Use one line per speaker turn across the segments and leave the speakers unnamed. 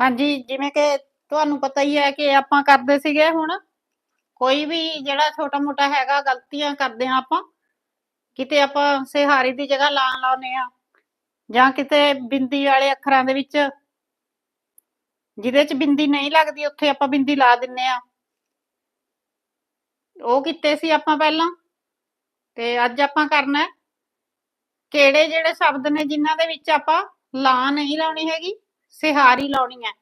ਹਾਂਜੀ, ਜਿਵੇਂ ਕਿ ਤੁਹਾਨੂੰ ਪਤਾ ਹੀ ਹੈ ਕਿ ਆਪਾਂ ਕਰਦੇ ਸੀਗੇ ਹੁਣ, ਕੋਈ ਵੀ ਜਿਹੜਾ ਛੋਟਾ ਮੋਟਾ ਹੈਗਾ, ਗਲਤੀਆਂ ਕਰਦੇ ਆ ਆਪਾਂ, ਕਿਤੇ ਆਪਾਂ ਸਿਹਾਰੀ ਦੀ ਜਗ੍ਹਾ ਲਾਂ ਲਾਉਨੇ ਆ ਜਾਂ ਕਿਤੇ ਬਿੰਦੀ ਵਾਲੇ ਅੱਖਰਾਂ ਦੇ ਵਿੱਚ, ਜਿਹਦੇ ਚ ਬਿੰਦੀ ਨਹੀਂ ਲੱਗਦੀ, ਉੱਥੇ ਆਪਾਂ ਬਿੰਦੀ ਲਾ ਦਿੰਨੇ ਆ ਉਹ ਕੀਤੇ ਸੀ ਆਪਾਂ ਪਹਿਲਾਂ, ਤੇ ਅੱਜ ਆਪਾਂ ਕਰਨਾ ਕਿਹੜੇ ਜਿਹੜੇ ਸ਼ਬਦ ਨੇ ਜਿਨ੍ਹਾਂ ਦੇ ਵਿੱਚ ਆਪਾਂ ਲਾ ਨਹੀਂ ਲਾਉਣੀ ਹੈਗੀ ਸਿਹਾਰੀ ਲਾਉਣੀ ਹੈ।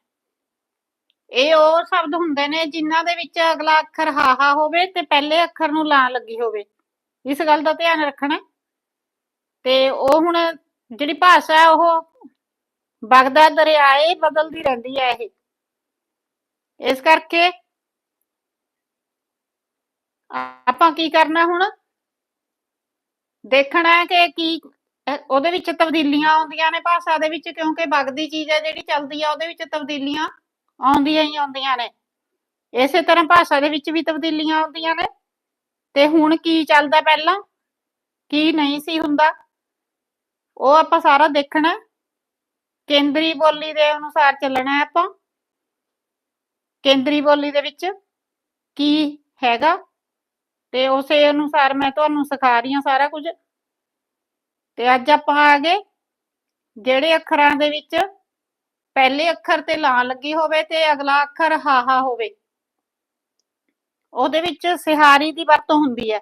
ਇਹ ਉਹ ਸ਼ਬਦ ਹੁੰਦੇ ਨੇ ਜਿਨ੍ਹਾਂ ਦੇ ਵਿੱਚ ਅਗਲਾ ਅੱਖਰ ਹਾਹਾ ਹੋਵੇ ਤੇ ਪਹਿਲੇ ਅੱਖਰ ਨੂੰ ਲਾਂ ਲੱਗੀ ਹੋਵੇ। ਇਸ ਗੱਲ ਦਾ ਧਿਆਨ ਰੱਖਣਾ ਤੇ ਉਹ ਹੁਣ ਜਿਹੜੀ ਭਾਸ਼ਾ ਹੈ, ਉਹ ਬਗਦਾ ਦਰਿਆਏ ਬਦਲਦੀ ਰਹਿੰਦੀ ਹੈ ਇਹ। ਇਸ ਕਰਕੇ ਆਪਾਂ ਕੀ ਕਰਨਾ ਹੁਣ? ਦੇਖਣਾ ਹੈ ਕਿ ਕੀ ਉਹਦੇ ਵਿੱਚ ਤਬਦੀਲੀਆਂ ਆਉਂਦੀਆਂ ਨੇ ਭਾਸ਼ਾ ਦੇ ਵਿੱਚ, ਕਿਉਂਕਿ ਵਗਦੀ ਚੀਜ਼ ਹੈ ਜਿਹੜੀ ਚੱਲਦੀ ਆ, ਉਹਦੇ ਵਿੱਚ ਤਬਦੀਲੀਆਂ ਆਉਂਦੀਆਂ ਹੀ ਆਉਂਦੀਆਂ ਨੇ। ਇਸੇ ਤਰ੍ਹਾਂ ਭਾਸ਼ਾ ਦੇ ਵਿੱਚ ਵੀ ਤਬਦੀਲੀਆਂ ਆਉਂਦੀਆਂ ਨੇ। ਤੇ ਹੁਣ ਕੀ ਚੱਲਦਾ ਪਹਿਲਾਂ? ਕੀ ਨਹੀਂ ਸੀ ਹੁੰਦਾ? ਉਹ ਆਪਾਂ ਸਾਰਾ ਦੇਖਣਾ। ਕੇਂਦਰੀ ਬੋਲੀ ਦੇ ਅਨੁਸਾਰ ਚੱਲਣਾ ਹੈ ਆਪਾਂ। ਕੇਂਦਰੀ ਬੋਲੀ ਦੇ ਵਿੱਚ ਕੀ ਹੈਗਾ? ਤੇ ਉਸੇ ਅਨੁਸਾਰ ਮੈਂ ਤੁਹਾਨੂੰ ਸਿਖਾ ਰਹੀ ਹਾਂ ਸਾਰਾ ਕੁਝ। ਤੇ ਅੱਜ ਆਪਾਂ ਆ ਗਏ ਜਿਹੜੇ ਅੱਖਰਾਂ ਦੇ ਵਿੱਚ ਪਹਿਲੇ ਅੱਖਰ ਤੇ ਲਾਂ ਲੱਗੀ ਹੋਵੇ ਤੇ ਅਗਲਾ ਅੱਖਰ ਹਾਹਾ ਹੋਵੇ। ਉਹਦੇ ਵਿੱਚ ਸਿਹਾਰੀ ਦੀ ਵਰਤੋਂ ਹੁੰਦੀ ਹੈ।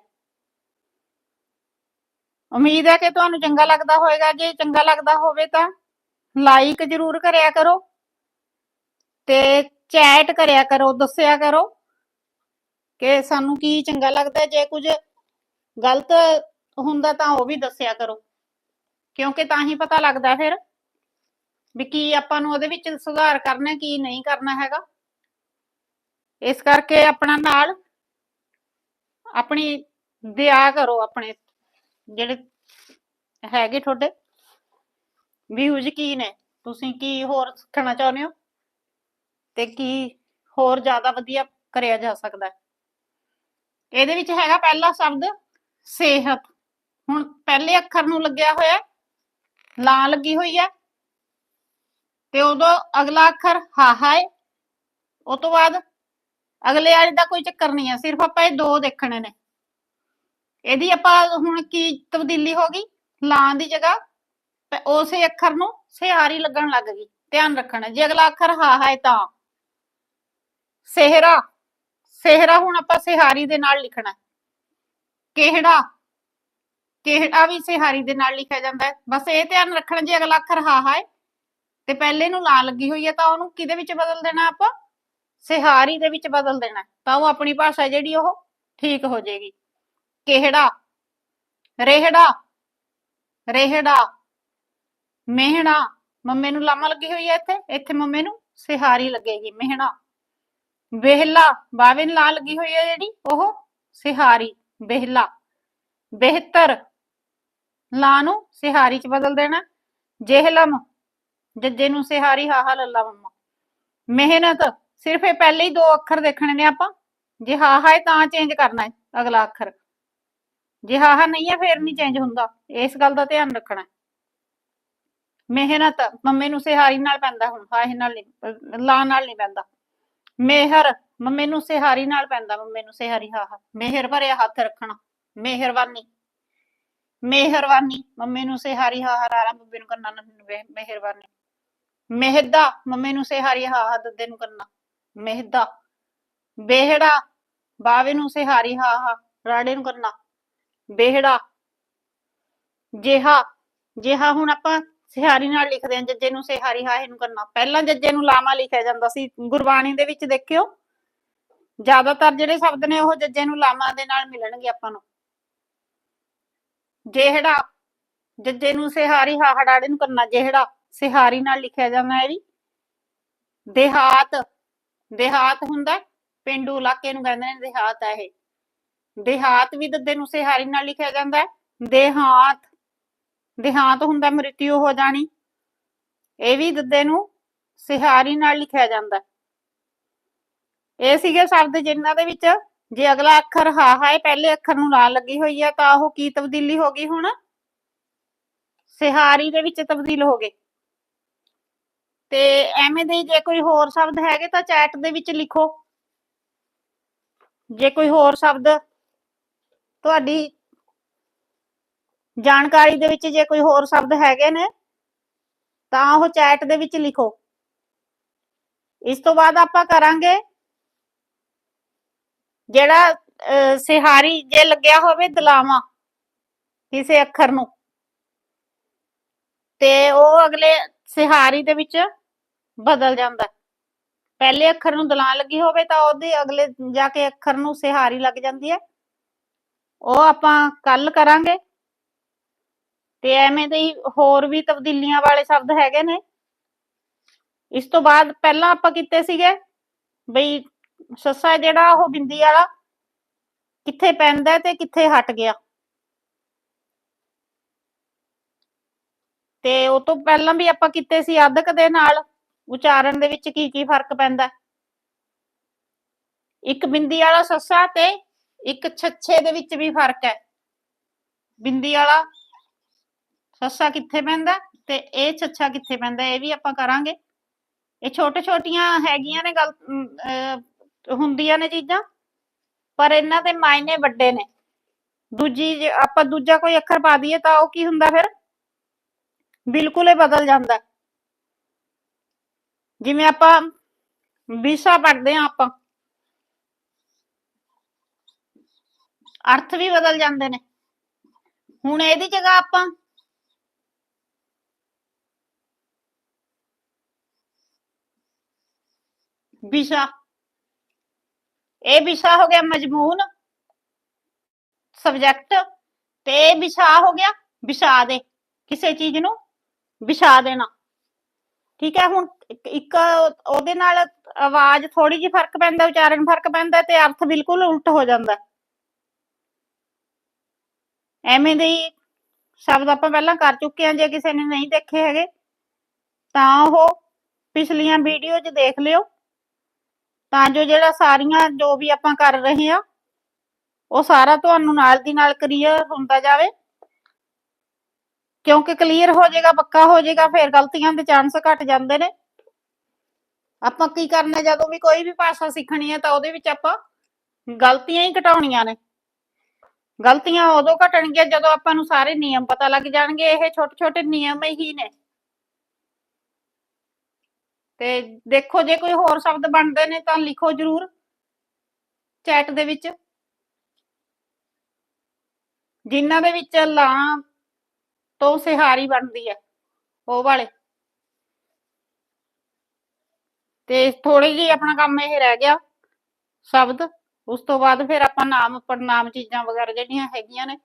ਉਮੀਦ ਹੈ ਕਿ ਤੁਹਾਨੂੰ ਚੰਗਾ ਲੱਗਦਾ ਹੋਵੇਗਾ। ਜੇ ਚੰਗਾ ਲੱਗਦਾ ਹੋਵੇ ਤਾਂ ਲਾਈਕ ਜ਼ਰੂਰ ਕਰਿਆ ਕਰੋ ਤੇ ਚੈਟ ਕਰਿਆ ਕਰੋ, ਦੱਸਿਆ ਕਰੋ ਕਿ ਸਾਨੂੰ ਕੀ ਚੰਗਾ ਲੱਗਦਾ ਜੇ ਕੁਝ ਗਲਤ ਹੁੰਦਾ ਤਾਂ ਉਹ ਵੀ ਦੱਸਿਆ ਕਰੋ। ਕਿਉਂਕਿ ਤਾਂ ਹੀ ਪਤਾ ਲੱਗਦਾ ਫਿਰ ਵੀ ਕੀ ਆਪਾਂ ਨੂੰ ਉਹਦੇ ਵਿੱਚ ਸੁਧਾਰ ਕਰਨਾ, ਕੀ ਨਹੀਂ ਕਰਨਾ ਹੈਗਾ। ਇਸ ਕਰਕੇ ਆਪਣਾ ਨਾਲ ਆਪਣੀ ਦਿਆ ਕਰੋ ਆਪਣੇ ਜਿਹੜੇ ਹੈਗੇ ਤੁਹਾਡੇ ਵਿਊਜ਼ ਕੀ ਨੇ। ਤੁਸੀਂ ਕੀ ਹੋਰ ਸਿੱਖਣਾ ਚਾਹੁੰਦੇ ਹੋ? ਤੇ ਕੀ ਹੋਰ ਜ਼ਿਆਦਾ ਵਧੀਆ ਕਰਿਆ ਜਾ ਸਕਦਾ ਹੈ। ਇਹਦੇ ਵਿੱਚ ਹੈਗਾ ਪਹਿਲਾ ਸ਼ਬਦ ਸਿਹਤ। ਹੁਣ ਪਹਿਲੇ ਅੱਖਰ ਨੂੰ ਲੱਗਿਆ ਹੋਇਆ ਲਾਂ ਲੱਗੀ ਹੋਈ ਹੈ। ਤੇ ਉਦੋਂ ਅਗਲਾ ਅੱਖਰ ਹਾਹਾ ਹੈ ਉਹ ਤੋਂ ਬਾਅਦ ਅਗਲੇ ਵਾਲੇ ਦਾ ਕੋਈ ਚੱਕਰ ਨਹੀਂ ਹੈ। ਸਿਰਫ ਆਪਾਂ ਇਹ ਦੋ ਦੇਖਣੇ ਨੇ। ਇਹਦੀ ਆਪਾਂ ਹੁਣ ਕੀ ਤਬਦੀਲੀ ਹੋ ਗਈ? ਲਾਂ ਦੀ ਜਗ੍ਹਾ ਪ- ਉਸੇ ਅੱਖਰ ਨੂੰ ਸਿਹਾਰੀ ਲੱਗਣ ਲੱਗ ਗਈ। ਧਿਆਨ ਰੱਖਣਾ। ਜੇ ਅਗਲਾ ਅੱਖਰ ਹਾਹਾ ਹੈ ਤਾਂ ਸਿਹਰਾ। ਸਿਹਰਾ ਹੁਣ ਆਪਾਂ ਸਿਹਾਰੀ ਦੇ ਨਾਲ ਲਿਖਣਾ। ਕਿਹੜਾ? ਕਿਹੜਾ ਵੀ ਸਿਹਾਰੀ ਦੇ ਨਾਲ ਲਿਖਿਆ ਜਾਂਦਾ ਹੈ। ਬਸ ਇਹ ਧਿਆਨ ਰੱਖਣਾ ਜੇ ਅਗਲਾ ਅੱਖਰ ਹਾਹਾ ਹੈ ਤੇ ਪਹਿਲੇ ਨੂੰ ਲਾ ਲੱਗੀ ਹੋਈ ਹੈ ਤਾਂ ਉਹਨੂੰ ਕਿਹਦੇ ਵਿੱਚ ਬਦਲ ਦੇਣਾ ਆਪਾਂ? ਸਿਹਾਰੀ ਦੇ ਵਿੱਚ ਬਦਲ ਦੇਣਾ ਤਾਂ ਉਹ ਆਪਣੀ ਭਾਸ਼ਾ ਜਿਹੜੀ ਉਹ ਠੀਕ ਹੋ ਜਾਏਗੀ। ਕਿਹੜਾ? ਰੇਹੜਾ। ਰੇਹੜਾ। ਮਿਹਣਾ। ਮੰਮੇ ਨੂੰ ਲਾਮਾ ਲੱਗੀ ਹੋਈ ਹੈ ਇੱਥੇ। ਇੱਥੇ ਮੰਮੇ ਨੂੰ ਸਿਹਾਰੀ ਲੱਗੇਗੀ, ਮਿਹਣਾ। ਵਿਹਲਾ। ਬਾਵੇ ਨੂੰ ਲਾ ਲੱਗੀ ਹੋਈ ਹੈ ਜਿਹੜੀ ਉਹ ਸਿਹਾਰੀ। ਵਿਹਲਾ। ਬਿਹਤਰ। ਲਾ ਨੂੰ ਸਿਹਾਰੀ ਚ ਬਦਲ ਦੇਣਾ। ਜਿਹਲਮ ਜੱਜੇ ਨੂੰ ਸਿਹਾਰੀ ਹਾਹਾ ਲੱਲਾ, ਮੰਮਾ। ਮਿਹਨਤ, ਸਿਰਫ ਇਹ ਪਹਿਲੇ ਹੀ ਦੋ ਅੱਖਰ ਦੇਖਣੇ ਨੇ ਆਪਾਂ। ਜੇ ਹਾਹਾ ਹੈ ਤਾਂ ਚੇਂਜ ਕਰਨਾ ਹੈ, ਅਗਲਾ ਅੱਖਰ। ਜੇ ਹਾਹਾ ਨਹੀਂ ਹੈ, ਫੇਰ ਨਹੀਂ ਚੇਂਜ ਹੁੰਦਾ। ਇਸ ਗੱਲ ਦਾ ਧਿਆਨ ਰੱਖਣਾ ਹੈ। ਮਿਹਨਤ, ਮੰਮੇ ਨੂੰ ਸਿਹਾਰੀ ਨਾਲ ਪੈਂਦਾ ਹੁਣ। ਹਾਹੇ ਨਾਲ ਨਹੀਂ, ਲਾ ਨਾਲ ਨਹੀਂ ਪੈਂਦਾ। ਮਿਹਰ, ਮੰਮੇ ਨੂੰ ਸਿਹਾਰੀ ਨਾਲ ਪੈਂਦਾ, ਮੰਮੇ ਨੂੰ ਸਿਹਾਰੀ ਹਾਹਾ ਮਿਹਰ ਭਰਿਆ ਹੱਥ ਰੱਖਣਾ, ਮਿਹਰਬਾਨੀ। ਮਿਹਰਬਾਨੀ। ਮੰਮੇ ਨੂੰ ਸਿਹਾਰੀ ਹਾਹਾ ਰਾਰਾ ਮੰਮੇ ਨੂੰ ਕਰਨਾ ਮਿਹਰਬਾਨੀ। ਮਿਹਦਾ, ਮੰਮੇ ਨੂੰ ਸਿਹਾਰੀ ਹਾਹਾ ਦੱਦੇ ਨੂੰ ਕਰਨਾ। ਮਿਹਦਾ। ਬਿਹੜਾ, ਬਾਵੇ ਨੂੰ ਸਿਹਾਰੀ ਹਾਹਾ ਰਾੜੇ ਨੂੰ ਕਰਨਾ। ਬਿਹੜਾ। ਜਿਹਾ ਜਿਹਾ ਹੁਣ ਆਪਾਂ ਸਿਹਾਰੀ ਨਾਲ ਲਿਖਦੇ ਹਾਂ ਜੱਜੇ ਨੂੰ ਸਿਹਾਰੀ ਹਾਹੇ ਨੂੰ ਕਰਨਾ। ਪਹਿਲਾਂ ਜੱਜੇ ਨੂੰ ਲਾਮਾ ਲਿਖਿਆ ਜਾਂਦਾ ਸੀ, ਗੁਰਬਾਣੀ ਦੇ ਵਿੱਚ ਦੇਖਿਓ। ਜ਼ਿਆਦਾਤਰ ਜਿਹੜੇ ਸ਼ਬਦ ਨੇ ਉਹ ਜੱਜੇ ਨੂੰ ਲਾਮਾ ਦੇ ਨਾਲ ਮਿਲਣਗੇ ਆਪਾਂ ਨੂੰ। ਜਿਹੜਾ ਜੱਜੇ ਨੂੰ ਸਿਹਾਰੀ ਹਾਹਾ ਨੂੰ ਕਰਨਾ ਜਿਹੜਾ ਸਿਹਾਰੀ ਨਾਲ ਲਿਖਿਆ ਜਾਂਦਾ ਹੈ ਵੀ ਦੇਹਾਤ ਦੇਹਾਤ ਹੁੰਦਾ ਹੈ, ਇਲਾਕੇ ਨੂੰ ਕਹਿੰਦੇ ਨੇ ਦੇਹਾਤ ਹੈ ਇਹ। ਦੇਹਾਤ ਵੀ ਦੱਦੇ ਨੂੰ ਸਿਹਾਰੀ ਨਾਲ ਲਿਖਿਆ ਜਾਂਦਾ ਹੈ। ਦੇਹਾਤ ਦੇਹਾਂਤ ਹੁੰਦਾ ਮ੍ਰਿਤਿਉ ਹੋ ਜਾਣੀ। ਇਹ ਵੀ ਦੱਦੇ ਨੂੰ ਸਿਹਾਰੀ ਨਾਲ ਲਿਖਿਆ ਜਾਂਦਾ ਇਹ ਸੀਗੇ ਸ਼ਬਦ ਜਿਨ੍ਹਾਂ ਦੇ ਵਿੱਚ ਜੇ ਅਗਲਾ ਅੱਖਰ ਹਾਹਾ ਹੈ ਪਹਿਲੇ ਅੱਖਰ ਨੂੰ ਲਾ ਲੱਗੀ ਹੋਈ ਹੈ ਤਾਂ ਉਹ ਕੀ ਤਬਦੀਲੀ ਹੋ ਗਈ ਹੁਣ? ਸਿਹਾਰੀ ਦੇ ਵਿੱਚ ਤਬਦੀਲ ਹੋ ਗਏ। ਤੇ ਐਵੇਂ ਦੇ ਜੇ ਕੋਈ ਹੋਰ ਸ਼ਬਦ ਹੈਗੇ ਤਾਂ ਚੈਟ ਦੇ ਵਿੱਚ ਲਿਖੋ। ਜੇ ਕੋਈ ਹੋਰ ਸ਼ਬਦ ਤੁਹਾਡੀ ਜਾਣਕਾਰੀ ਦੇ ਵਿੱਚ ਜੇ ਕੋਈ ਹੋਰ ਸ਼ਬਦ ਹੈਗੇ ਨੇ, ਤਾਂ ਉਹ ਚੈਟ ਦੇ ਵਿੱਚ ਲਿਖੋ। ਇਸ ਤੋਂ ਬਾਅਦ ਆਪਾਂ ਕਰਾਂਗੇ ਜਿਹੜਾ ਸਿਹਾਰੀ ਜੇ ਲੱਗਿਆ ਹੋਵੇ ਦਲਾਵਾਂ ਕਿਸੇ ਅੱਖਰ ਨੂੰ, ਤੇ ਉਹ ਅਗਲੇ ਸਿਹਾਰੀ ਦੇ ਵਿੱਚ ਬਦਲ ਜਾਂਦਾ ਪਹਿਲੇ ਅੱਖਰ ਨੂੰ ਦਲਾਂ ਲੱਗੀ ਹੋਵੇ ਤਾਂ ਉਹਦੇ ਅਗਲੇ ਜਾ ਕੇ ਅੱਖਰ ਨੂੰ ਸਿਹਾਰੀ ਲੱਗ ਜਾਂਦੀ ਹੈ। ਉਹ ਆਪਾਂ ਕੱਲ ਕਰਾਂਗੇ। ਤੇ ਐਵੇਂ ਦੇ ਹੋਰ ਵੀ ਤਬਦੀਲੀਆਂ ਵਾਲੇ ਸ਼ਬਦ ਹੈਗੇ ਨੇ। ਇਸ ਤੋਂ ਬਾਅਦ ਪਹਿਲਾਂ ਆਪਾਂ ਕੀਤੇ ਸੀਗੇ, ਬਈ ਸੱਸਾ ਜਿਹੜਾ ਉਹ ਬਿੰਦੀ ਵਾਲਾ ਕਿੱਥੇ ਪੈਂਦਾ ਤੇ ਕਿੱਥੇ ਹਟ ਗਿਆ। ਤੇ ਉਹ ਤੋਂ ਪਹਿਲਾਂ ਵੀ ਆਪਾਂ ਕੀਤੇ ਸੀ ਅਧਕ ਦੇ ਨਾਲ, ਉਚਾਰਨ ਦੇ ਵਿੱਚ ਕੀ ਕੀ ਫ਼ਰਕ ਪੈਂਦਾ ਇੱਕ ਬਿੰਦੀ ਵਾਲਾ ਸੱਸਾ ਤੇ ਇੱਕ ਛੱਛੇ ਦੇ ਵਿੱਚ ਵੀ ਫ਼ਰਕ ਹੈ। ਬਿੰਦੀ ਵਾਲਾ ਸੱਸਾ ਕਿੱਥੇ ਪੈਂਦਾ ਤੇ ਇਹ ਛੱਛਾ ਕਿੱਥੇ ਪੈਂਦਾ ਇਹ ਵੀ ਆਪਾਂ ਕਰਾਂਗੇ। ਇਹ ਛੋਟੇ ਛੋਟੀਆਂ ਹੈਗੀਆਂ ਨੇ ਗੱਲ ਹੁੰਦੀਆਂ ਨੇ ਚੀਜ਼ਾਂ, ਪਰ ਇਹਨਾਂ ਦੇ ਮਾਇਨੇ ਵੱਡੇ ਨੇ। ਦੂਜੀ ਜੇ ਆਪਾਂ ਦੂਜਾ ਕੋਈ ਅੱਖਰ ਪਾ ਦਈਏ ਤਾਂ ਉਹ ਕੀ ਹੁੰਦਾ ਫਿਰ? ਬਿਲਕੁਲ ਹੀ ਬਦਲ ਜਾਂਦਾ ਜਿਵੇਂ ਆਪਾਂ ਵਿਸ਼ਾ ਪੜ੍ਹਦੇ ਹਾਂ ਆਪਾਂ, ਅਰਥ ਵੀ ਬਦਲ ਜਾਂਦੇ ਨੇ। ਹੁਣ ਇਹਦੀ ਜਗ੍ਹਾ ਆਪਾਂ ਵਿਸ਼ਾ ਇਹ ਵਿਸ਼ਾ ਹੋ ਗਿਆ ਮਜਮੂਨ ਸਬਜੈਕਟ ਤੇ ਇਹ ਵਿਸ਼ਾ ਹੋ ਗਿਆ ਵਿਸ਼ਾ ਦੇ, ਕਿਸੇ ਚੀਜ਼ ਨੂੰ ਵਿਸ਼ਾ ਦੇਣਾ ਠੀਕ ਹੈ, ਹੁਣ ਇੱਕ- ਉਹਦੇ ਨਾਲ ਆਵਾਜ਼ ਥੋੜੀ ਜਿਹੀ ਫ਼ਰਕ ਪੈਂਦਾ, ਉਚਾਰਨ ਫ਼ਰਕ ਪੈਂਦਾ ਤੇ ਅਰਥ ਬਿਲਕੁਲ ਉਲਟ ਹੋ ਜਾਂਦਾ ਹੈ। ਐਵੇਂ ਦੇ ਸ਼ਬਦ ਆਪਾਂ ਪਹਿਲਾਂ ਕਰ ਚੁੱਕੇ ਹਾਂ, ਜੇ ਕਿਸੇ ਨੇ ਨਹੀਂ ਦੇਖੇ ਹੈਗੇ, ਤਾਂ ਉਹ ਪਿਛਲੀਆਂ ਵੀਡੀਓ 'ਚ ਦੇਖ ਲਿਓ ਤਾਂ ਜੋ ਜਿਹੜਾ ਸਾਰੀਆਂ ਜੋ ਵੀ ਆਪਾਂ ਕਰ ਰਹੇ ਹਾਂ, ਉਹ ਸਾਰਾ ਤੁਹਾਨੂੰ ਨਾਲ ਦੀ ਨਾਲ ਕਲੀਅਰ ਹੁੰਦਾ ਜਾਵੇ। ਕਿਉਂਕਿ ਕਲੀਅਰ ਹੋ ਜਾਏਗਾ, ਪੱਕਾ ਹੋ ਜਾਏਗਾ, ਫਿਰ ਗਲਤੀਆਂ ਦੇ ਚਾਂਸ ਘਟ ਜਾਂਦੇ ਨੇ। ਆਪਾਂ ਕੀ ਕਰਨਾ, ਜਦੋਂ ਵੀ ਕੋਈ ਵੀ ਭਾਸ਼ਾ ਸਿੱਖਣੀ ਹੈ ਤਾਂ ਉਹਦੇ ਵਿੱਚ ਆਪਾਂ ਗਲਤੀਆਂ ਹੀ ਘਟਾਉਣੀਆਂ ਨੇ। ਗਲਤੀਆਂ ਉਦੋਂ ਘਟਣਗੀਆਂ ਜਦੋਂ ਆਪਾਂ ਨੂੰ ਸਾਰੇ ਨਿਯਮ ਪਤਾ ਲੱਗ ਜਾਣਗੇ, ਇਹ ਛੋਟੇ ਛੋਟੇ ਨਿਯਮ ਹੀ ਨੇ। ਤੇ ਦੇਖੋ ਜੇ ਕੋਈ ਹੋਰ ਸ਼ਬਦ ਬਣਦੇ ਨੇ ਤਾਂ ਲਿਖੋ ਜਰੂਰ ਚੈਟ ਦੇ ਵਿੱਚ। ਜਿਨ੍ਹਾਂ ਦੇ ਵਿੱਚ ਲਾਂ ਤੋਂ ਸਿਹਾਰੀ ਬਣਦੀ ਹੈ ਉਹ ਵਾਲੇ। ਤੇ ਥੋੜੀ ਜਿਹੀ ਆਪਣਾ ਕੰਮ ਇਹ ਰਹਿ ਗਿਆ ਸ਼ਬਦ, ਉਸ ਤੋਂ ਬਾਅਦ ਫਿਰ ਆਪਾਂ ਨਾਮ ਪੜਨਾਮ ਚੀਜ਼ਾਂ ਵਗੈਰਾ ਜਿਹੜੀਆਂ ਹੈਗੀਆਂ ਨੇ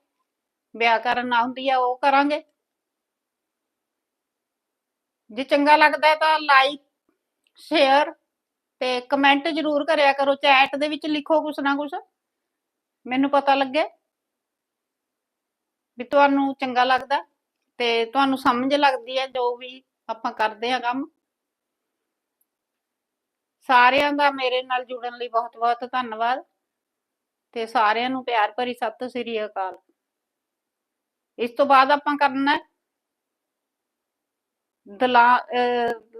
ਵਿਆਕਰਨ ਨਾ ਹੁੰਦੀ ਆ, ਉਹ ਕਰਾਂਗੇ। ਜੇ ਚੰਗਾ ਲੱਗਦਾ ਤਾਂ ਲਾਈਕ ਸ਼ੇਅਰ ਤੇ ਕਮੈਂਟ ਜ਼ਰੂਰ ਕਰਿਆ ਕਰੋ ਚੈਟ ਦੇ ਵਿੱਚ ਲਿਖੋ ਕੁਛ ਨਾ ਕੁਛ। ਮੈਨੂੰ ਪਤਾ ਲੱਗੇ ਵੀ ਤੁਹਾਨੂੰ ਚੰਗਾ ਲੱਗਦਾ ਤੇ ਤੁਹਾਨੂੰ ਸਮਝ ਲੱਗਦੀ ਹੈ ਜੋ ਵੀ ਆਪਾਂ ਕਰਦੇ ਹਾਂ ਕੰਮ। ਸਾਰਿਆਂ ਦਾ ਮੇਰੇ ਨਾਲ ਜੁੜਨ ਲਈ ਬਹੁਤ ਬਹੁਤ ਧੰਨਵਾਦ ਤੇ ਸਾਰਿਆਂ ਨੂੰ ਪਿਆਰ ਭਰੀ ਸਤਿ ਸ੍ਰੀ ਅਕਾਲ। ਇਸ ਤੋਂ ਬਾਅਦ ਆਪਾਂ ਕਰਨਾ ਹੈ ਦਲਾ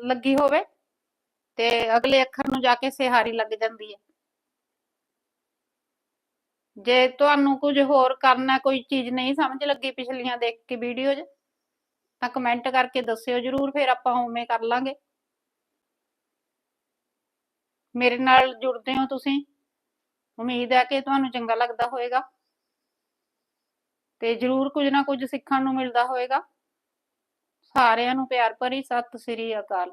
ਲੱਗੀ ਹੋਵੇ ਤੇ ਅਗਲੇ ਅੱਖਰ ਨੂੰ ਜਾ ਕੇ ਸਿਹਾਰੀ ਲੱਗ ਜਾਂਦੀ ਹੈ। ਜੇ ਤੁਹਾਨੂੰ ਕੁਝ ਹੋਰ ਕਰਨਾ, ਕੋਈ ਚੀਜ਼ ਨਹੀਂ ਸਮਝ ਲੱਗੀ ਪਿਛਲੀਆਂ ਦੇਖ ਕੇ ਵੀਡੀਓ 'ਚ, ਤਾਂ ਕਮੈਂਟ ਕਰਕੇ ਦੱਸਿਓ ਜਰੂਰ, ਫਿਰ ਆਪਾਂ ਉਵੇਂ ਕਰ ਲਾਂਗੇ। ਮੇਰੇ ਨਾਲ ਜੁੜਦੇ ਹੋ ਤੁਸੀਂ। ਉਮੀਦ ਹੈ ਕਿ ਤੁਹਾਨੂੰ ਚੰਗਾ ਲੱਗਦਾ ਹੋਵੇਗਾ ਤੇ ਜਰੂਰ ਕੁਝ ਨਾ ਕੁਝ ਸਿੱਖਣ ਨੂੰ ਮਿਲਦਾ ਹੋਵੇਗਾ ਸਾਰਿਆਂ ਨੂੰ ਪਿਆਰ ਭਰੀ ਸਤਿ ਸ੍ਰੀ ਅਕਾਲ।